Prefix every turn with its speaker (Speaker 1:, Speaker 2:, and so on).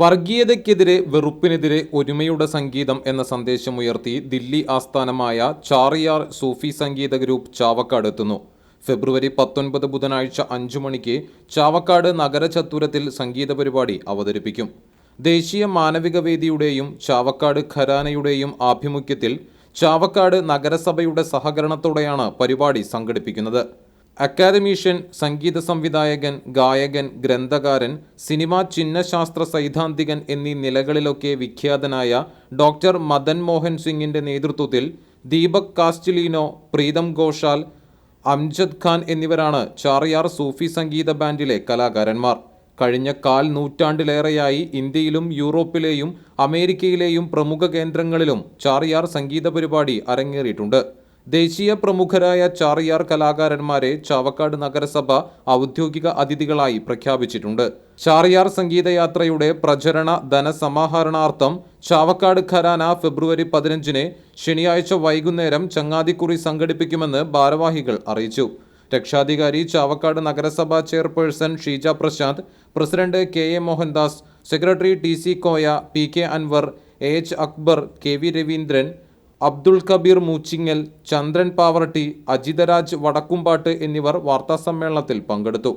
Speaker 1: വർഗീയതയ്ക്കെതിരെ വെറുപ്പിനെതിരെ ഒരുമയുടെ സംഗീതം എന്ന സന്ദേശമുയർത്തി ദില്ലി ആസ്ഥാനമായ ചാറിയാർ സൂഫി സംഗീത ഗ്രൂപ്പ് ചാവക്കാട് എത്തുന്നു. ഫെബ്രുവരി പത്തൊൻപത് ബുധനാഴ്ച അഞ്ചു മണിക്ക് ചാവക്കാട് നഗരചത്തുരത്തിൽ സംഗീത പരിപാടി അവതരിപ്പിക്കും. ദേശീയ മാനവിക വേദിയുടെയും ചാവക്കാട് ഖരാനയുടെയും ആഭിമുഖ്യത്തിൽ ചാവക്കാട് നഗരസഭയുടെ സഹകരണത്തോടെയാണ് പരിപാടി സംഘടിപ്പിക്കുന്നത്. അക്കാദമീഷ്യൻ സംഗീത സംവിധായകൻ ഗായകൻ ഗ്രന്ഥകാരൻ സിനിമാ ചിഹ്നശാസ്ത്ര സൈദ്ധാന്തികൻ എന്നീ നിലകളിലൊക്കെ വിഖ്യാതനായ ഡോക്ടർ മദൻ മോഹൻ സിംഗിന്റെ നേതൃത്വത്തിൽ ദീപക് കാസ്റ്റിലീനോ പ്രീതം ഘോഷാൽ അംജദ് ഖാൻ എന്നിവരാണ് ചാറിയാർ സൂഫി സംഗീത ബാൻഡിലെ കലാകാരന്മാർ. കഴിഞ്ഞ കാൽ നൂറ്റാണ്ടിലേറെയായി ഇന്ത്യയിലും യൂറോപ്പിലെയും അമേരിക്കയിലെയും പ്രമുഖ കേന്ദ്രങ്ങളിലും ചാറിയാർ സംഗീത പരിപാടി അരങ്ങേറിയിട്ടുണ്ട്. ദേശീയ പ്രമുഖരായ ചാറിയാർ കലാകാരന്മാരെ ചാവക്കാട് നഗരസഭ ഔദ്യോഗിക അതിഥികളായി പ്രഖ്യാപിച്ചിട്ടുണ്ട്. ചാറിയാർ സംഗീതയാത്രയുടെ പ്രചരണ ധനസമാഹരണാർത്ഥം ചാവക്കാട് ഖരാന ഫെബ്രുവരി പതിനഞ്ചിന് ശനിയാഴ്ച വൈകുന്നേരം ചങ്ങാതിക്കുറി സംഘടിപ്പിക്കുമെന്ന് ഭാരവാഹികൾ അറിയിച്ചു. രക്ഷാധികാരി ചാവക്കാട് നഗരസഭാ chairperson Sheeja Prashanth president K A Mohandas secretary T C Koya P K Anwar A H Akbar K V Raveendran Abdul Kabeer Moochingal Chandran Pavaratti Ajitharaj Vadakkumpattu എന്നിവർ വാർത്താസമ്മേളനത്തിൽ പങ്കെടുത്തു.